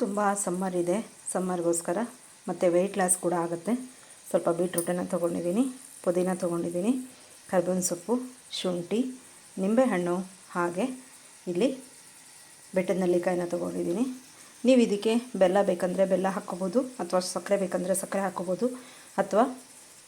ತುಂಬ ಸಮ್ಮರ್ ಇದೆ. ಸಮ್ಮರ್ಗೋಸ್ಕರ ಮತ್ತು ವೆಯ್ಟ್ ಲಾಸ್ ಕೂಡ ಆಗುತ್ತೆ. ಸ್ವಲ್ಪ ಬೀಟ್ರೂಟನ್ನು ತೊಗೊಂಡಿದ್ದೀನಿ ಪುದೀನ ತೊಗೊಂಡಿದ್ದೀನಿ ಕರ್ಬೇವಿನ ಸೊಪ್ಪು, ಶುಂಠಿ, ನಿಂಬೆಹಣ್ಣು ಹಾಗೆ ಇಲ್ಲಿ ಬೆಟ್ಟದ ನೆಲ್ಲಿಕಾಯಿನ ತೊಗೊಂಡಿದ್ದೀನಿ ನೀವು ಇದಕ್ಕೆ ಬೆಲ್ಲ ಬೇಕಂದರೆ ಬೆಲ್ಲ ಹಾಕ್ಕೋಬೋದು, ಅಥವಾ ಸಕ್ಕರೆ ಬೇಕಂದರೆ ಸಕ್ಕರೆ ಹಾಕ್ಕೋಬೋದು, ಅಥವಾ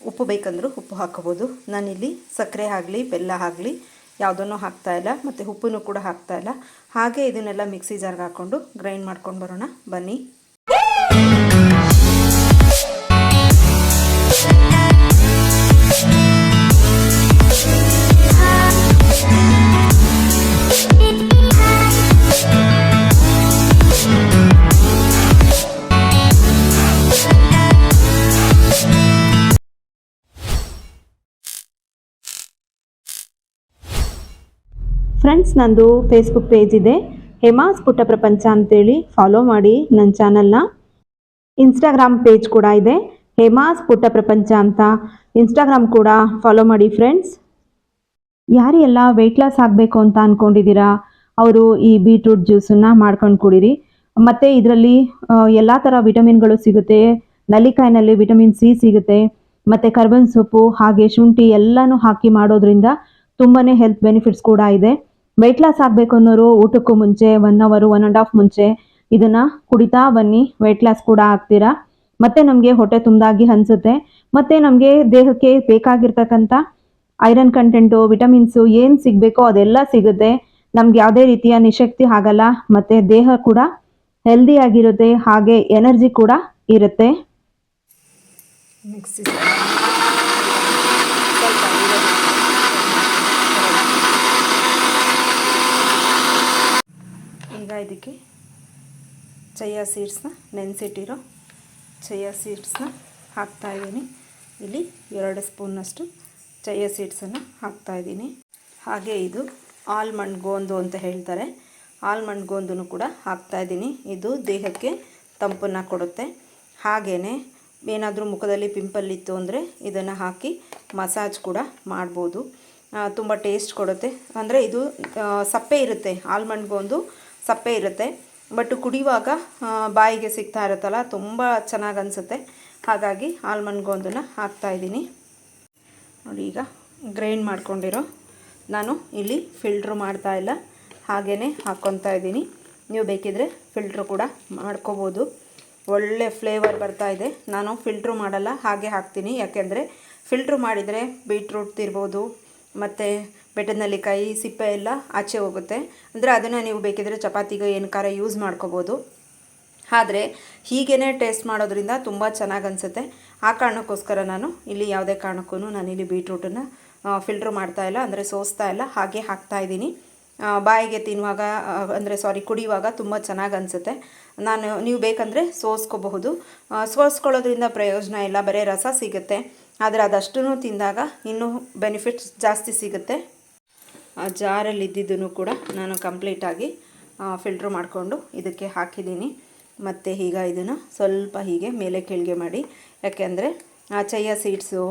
ಉಪ್ಪು ಬೇಕಂದರೂ ಉಪ್ಪು ಹಾಕ್ಕೋಬೋದು. ನಾನಿಲ್ಲಿ ಸಕ್ಕರೆ ಆಗಲಿ, ಬೆಲ್ಲ ಆಗಲಿ ಯಾವುದನ್ನು ಹಾಕ್ತಾ ಇಲ್ಲ, ಮತ್ತು ಉಪ್ಪನ್ನು ಕೂಡ ಹಾಕ್ತಾ ಇಲ್ಲ. ಹಾಗೆ ಇದನ್ನೆಲ್ಲ ಮಿಕ್ಸಿ ಜಾರ್ಗೆ ಹಾಕ್ಕೊಂಡು ಗ್ರೈಂಡ್ ಮಾಡ್ಕೊಂಡು ಬರೋಣ. ಬನ್ನಿ. ಫ್ರೆಂಡ್ಸ್, ನಂದು ಫೇಸ್ಬುಕ್ ಪೇಜ್ ಇದೆ. ಹೇಮಾಸ್ ಪುಟ್ಟ ಪ್ರಪಂಚ ಅಂತೇಳಿ ಫಾಲೋ ಮಾಡಿ ನನ್ನ ಚಾನಲ್ನ ಇನ್ಸ್ಟಾಗ್ರಾಮ್ ಪೇಜ್ ಕೂಡ ಇದೆ. ಹೇಮಾಸ್ ಪುಟ್ಟ ಪ್ರಪಂಚ ಅಂತ ಇನ್ಸ್ಟಾಗ್ರಾಮ್ ಕೂಡ ಫಾಲೋ ಮಾಡಿ ಫ್ರೆಂಡ್ಸ್ ಯಾರೆಲ್ಲ ವೆಯ್ಟ್ ಲಾಸ್ ಆಗಬೇಕು ಅಂತ ಅಂದ್ಕೊಂಡಿದ್ದೀರಾ ಅವರು ಈ ಬೀಟ್ರೂಟ್ ಜ್ಯೂಸನ್ನು ಮಾಡ್ಕೊಂಡು ಕುಡೀರಿ. ಮತ್ತು ಇದರಲ್ಲಿ ಎಲ್ಲ ಥರ ವಿಟಮಿನ್ಗಳು ಸಿಗುತ್ತೆ. ನಲ್ಲಿಕಾಯಿನಲ್ಲಿ ವಿಟಮಿನ್ ಸಿ ಸಿಗುತ್ತೆ. ಮತ್ತು ಕರ್ಬನ್ ಸೊಪ್ಪು, ಹಾಗೆ ಶುಂಠಿ ಎಲ್ಲನೂ ಹಾಕಿ ಮಾಡೋದ್ರಿಂದ ತುಂಬಾ ಹೆಲ್ತ್ ಬೆನಿಫಿಟ್ಸ್ ಕೂಡ ಇದೆ. ವೆಯ್ಟ್ ಲಾಸ್ ಆಗಬೇಕು ಅನ್ನೋರು ಊಟಕ್ಕೂ ಮುಂಚೆ ಒನ್ ಅವರು ಒನ್ ಆ್ಯಂಡ್ ಹಾಫ್ ಮುಂಚೆ ಇದನ್ನು ಕುಡಿತಾ ಬನ್ನಿ. ವೆಯ್ಟ್ ಲಾಸ್ ಕೂಡ ಆಗ್ತೀರಾ? ಮತ್ತೆ ನಮಗೆ ಹೊಟ್ಟೆ ತುಂಬಾಗಿ ಅನಿಸುತ್ತೆ. ಮತ್ತೆ ನಮಗೆ ದೇಹಕ್ಕೆ ಬೇಕಾಗಿರ್ತಕ್ಕಂಥ ಐರನ್ ಕಂಟೆಂಟು ವಿಟಮಿನ್ಸು ಏನು ಸಿಗಬೇಕೋ ಅದೆಲ್ಲ ಸಿಗುತ್ತೆ. ನಮ್ಗೆ ಯಾವುದೇ ರೀತಿಯ ನಿಶಕ್ತಿ ಆಗಲ್ಲ. ಮತ್ತೆ ದೇಹ ಕೂಡ ಹೆಲ್ದಿ ಆಗಿರುತ್ತೆ. ಹಾಗೆ ಎನರ್ಜಿ ಕೂಡ ಇರುತ್ತೆ ಮಿಕ್ಸಿ ಸ್ವಲ್ಪ ಈಗ ಇದಕ್ಕೆ ಚಯ್ಯ ಸೀಡ್ಸ್ನ ನೆನೆಸಿಟ್ಟಿರೋ ಚಯ್ಯ ಸೀಡ್ಸ್ನ ಹಾಕ್ತಾಯಿದ್ದೀನಿ ಇಲ್ಲಿ ಎರಡು ಸ್ಪೂನ್ನಷ್ಟು ಚಯ್ಯ ಸೀಡ್ಸನ್ನು ಹಾಕ್ತಾಯಿದ್ದೀನಿ ಹಾಗೆ ಇದು ಆಲ್ಮಂಡ್ ಗೋಂದು ಅಂತ ಹೇಳ್ತಾರೆ. ಆಲ್ಮಂಡ್ ಗೋಂದೂ ಕೂಡ ಹಾಕ್ತಾಯಿದ್ದೀನಿ ಇದು ದೇಹಕ್ಕೆ ತಂಪನ್ನು ಕೊಡುತ್ತೆ. ಹಾಗೆಯೇ ಏನಾದರೂ ಮುಖದಲ್ಲಿ ಪಿಂಪಲ್ ಇತ್ತು ಅಂದರೆ ಇದನ್ನು ಹಾಕಿ ಮಸಾಜ್ ಕೂಡ ಮಾಡ್ಬೋದು. ತುಂಬ ಟೇಸ್ಟ್ ಕೊಡುತ್ತೆ. ಅಂದರೆ ಇದು ಸಪ್ಪೆ ಇರುತ್ತೆ. ಆಲ್ಮಂಡ್ ಗೋಂದು ಸಪ್ಪೆ ಇರುತ್ತೆ. ಬಟ್ ಕುಡಿಯುವಾಗ ಬಾಯಿಗೆ ಸಿಗ್ತಾ ಇರುತ್ತಲ್ಲ, ತುಂಬ ಚೆನ್ನಾಗಿ ಅನಿಸುತ್ತೆ. ಹಾಗಾಗಿ ಆಲ್ಮಂಡ್ ಗೋಂದನ್ನು ಹಾಕ್ತಾಯಿದ್ದೀನಿ ನೋಡಿ, ಈಗ ಗ್ರೈಂಡ್ ಮಾಡ್ಕೊಂಡಿರೋ. ನಾನು ಇಲ್ಲಿ ಫಿಲ್ಟ್ರು ಮಾಡ್ತಾ ಇಲ್ಲ. ಹಾಗೇ ಹಾಕ್ಕೊತಾ ಇದ್ದೀನಿ. ನೀವು ಬೇಕಿದ್ರೆ ಫಿಲ್ಟ್ರ್ ಕೂಡ ಮಾಡ್ಕೋಬೋದು. ಒಳ್ಳೆ ಫ್ಲೇವರ್ ಬರ್ತಾ ಇದೆ. ನಾನು ಫಿಲ್ಟ್ರು ಮಾಡಲ್ಲ, ಹಾಗೆ ಹಾಕ್ತೀನಿ. ಯಾಕೆಂದರೆ, ಫಿಲ್ಟ್ರು ಮಾಡಿದರೆ ಬೀಟ್ರೂಟ್ ಇರ್ಬೋದು ಮತ್ತು ಬೆಟ್ಟದ ನೆಲ್ಲಿಕಾಯಿ ಸಿಪ್ಪೆ ಎಲ್ಲ ಆಚೆ ಹೋಗುತ್ತೆ. ಅಂದರೆ ಅದನ್ನು ನೀವು ಬೇಕಿದ್ರೆ ಚಪಾತಿಗೆ ಏನಕ್ಕಾರ ಯೂಸ್ ಮಾಡ್ಕೋಬೋದು. ಆದರೆ ಹೀಗೇ ಟೇಸ್ಟ್ ಮಾಡೋದ್ರಿಂದ ತುಂಬ ಚೆನ್ನಾಗಿ ಅನಿಸುತ್ತೆ. ಆ ಕಾರಣಕ್ಕೋಸ್ಕರ ನಾನು ಇಲ್ಲಿ ಯಾವುದೇ ಕಾರಣಕ್ಕೂ ನಾನು ಇಲ್ಲಿ ಬೀಟ್ರೂಟನ್ನು ಫಿಲ್ಟ್ರ್ ಮಾಡ್ತಾ ಇಲ್ಲ. ಅಂದರೆ ಸೋಸ್ತಾ ಇಲ್ಲ. ಹಾಗೆ ಹಾಕ್ತಾ ಇದ್ದೀನಿ. ಬಾಯಿಗೆ ತಿನ್ನುವಾಗ ಅಂದರೆ ಸಾರಿ ಕುಡಿಯುವಾಗ ತುಂಬ ಚೆನ್ನಾಗಿ ಅನಿಸುತ್ತೆ. ನಾನು, ನೀವು ಬೇಕಂದರೆ ಸೋಸ್ಕೋಬಹುದು. ಸೋಸ್ಕೊಳ್ಳೋದ್ರಿಂದ ಪ್ರಯೋಜನ ಇಲ್ಲ. ಬರೀ ರಸ ಸಿಗುತ್ತೆ. ಆದರೆ ಅದಷ್ಟೂ ತಿಂದಾಗ ಇನ್ನೂ ಬೆನಿಫಿಟ್ಸ್ ಜಾಸ್ತಿ ಸಿಗುತ್ತೆ. ಆ ಜಾರಲ್ಲಿ ಇದ್ದಿದ್ದನ್ನು ಕೂಡ ನಾನು ಕಂಪ್ಲೀಟಾಗಿ ಫಿಲ್ಟ್ರ್ ಮಾಡಿಕೊಂಡು ಇದಕ್ಕೆ ಹಾಕಿದ್ದೀನಿ. ಮತ್ತು ಈಗ ಇದನ್ನು ಸ್ವಲ್ಪ ಹೀಗೆ ಮೇಲೆ ಕೆಳಗೆ ಮಾಡಿ. ಯಾಕೆಂದರೆ ಆ ಚಯ್ಯ ಸೀಡ್ಸು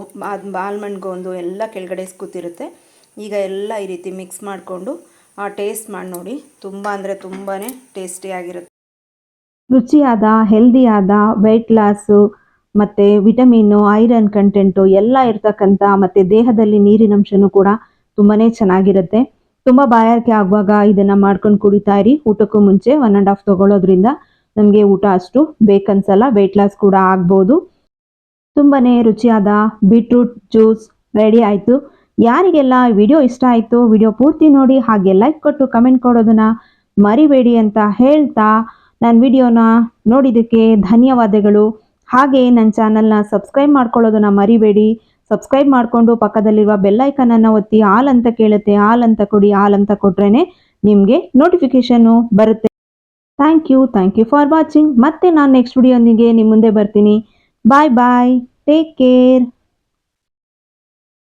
ಆಲ್ಮಂಡ್ ಗೋಂದು ಎಲ್ಲ ಕೆಳಗಡೆ ಕೂತಿರುತ್ತೆ. ಈಗ ಎಲ್ಲ ಈ ರೀತಿ ಮಿಕ್ಸ್ ಮಾಡಿಕೊಂಡು ಟೇಸ್ಟ್ ಮಾಡಿ ನೋಡಿ. ತುಂಬ ಅಂದರೆ ತುಂಬಾ ಟೇಸ್ಟಿಯಾಗಿರುತ್ತೆ ರುಚಿಯಾದ ಹೆಲ್ದಿಯಾದ ವೆಯ್ಟ್ ಲಾಸು ಮತ್ತು ವಿಟಮಿನ್ನು ಐರನ್ ಕಂಟೆಂಟು ಎಲ್ಲ ಇರ್ತಕ್ಕಂಥ ಮತ್ತು ದೇಹದಲ್ಲಿ ನೀರಿನಂಶನೂ ಕೂಡ ತುಂಬಾ ಚೆನ್ನಾಗಿರುತ್ತೆ. ತುಂಬ ಬಾಯಾರಿಕೆ ಆಗುವಾಗ ಇದನ್ನು ಮಾಡ್ಕೊಂಡು ಕುಡಿತಾ ಇರಿ. ಊಟಕ್ಕೂ ಮುಂಚೆ ಒನ್ ಆ್ಯಂಡ್ ಹಾಫ್ ತಗೊಳ್ಳೋದ್ರಿಂದ ನಮಗೆ ಊಟ ಅಷ್ಟು ಬೇಕನ್ಸಲ್ಲ ವೆಯ್ಟ್ ಲಾಸ್ ಕೂಡ ಆಗ್ಬೋದು. ತುಂಬಾ ರುಚಿಯಾದ ಬೀಟ್ರೂಟ್ ಜ್ಯೂಸ್ ರೆಡಿ ಆಯಿತು. ಯಾರಿಗೆಲ್ಲ ವಿಡಿಯೋ ಇಷ್ಟ ಆಯಿತು ವಿಡಿಯೋ ಪೂರ್ತಿ ನೋಡಿ ಹಾಗೆ ಲೈಕ್ ಕೊಟ್ಟು ಕಮೆಂಟ್ ಕೊಡೋದನ್ನು ಮರಿಬೇಡಿ ಅಂತ ಹೇಳ್ತಾ ನಾನು ವಿಡಿಯೋನ ನೋಡಿದ್ದಕ್ಕೆ ಧನ್ಯವಾದಗಳು. ಹಾಗೆ ನನ್ನ ಚಾನಲ್ನ ಸಬ್ಸ್ಕ್ರೈಬ್ ಮಾಡ್ಕೊಳ್ಳೋದನ್ನ ಮರಿಬೇಡಿ. ಸಬ್ಸ್ಕ್ರೈಬ್ ಮಾಡಿಕೊಂಡು ಪಕ್ಕದಲ್ಲಿರುವ ಬೆಲ್ಲೈಕನನ್ನು ಒತ್ತಿ ಆಲ್ ಅಂತ ಕೇಳುತ್ತೆ. ಆಲ್ ಅಂತ ಕೊಡಿ ಆಲ್ ಅಂತ ಕೊಟ್ರೇ ನಿಮಗೆ ನೋಟಿಫಿಕೇಷನ್ನು ಬರುತ್ತೆ. Thank you thank you for watching ಮತ್ತೆ ನಾನು ನೆಕ್ಸ್ಟ್ ವಿಡಿಯೋನಿಗೆ ನಿಮ್ಮ ಮುಂದೆ ಬರ್ತೀನಿ. ಬಾಯ್ ಬಾಯ್ ಟೇಕ್ ಕೇರ್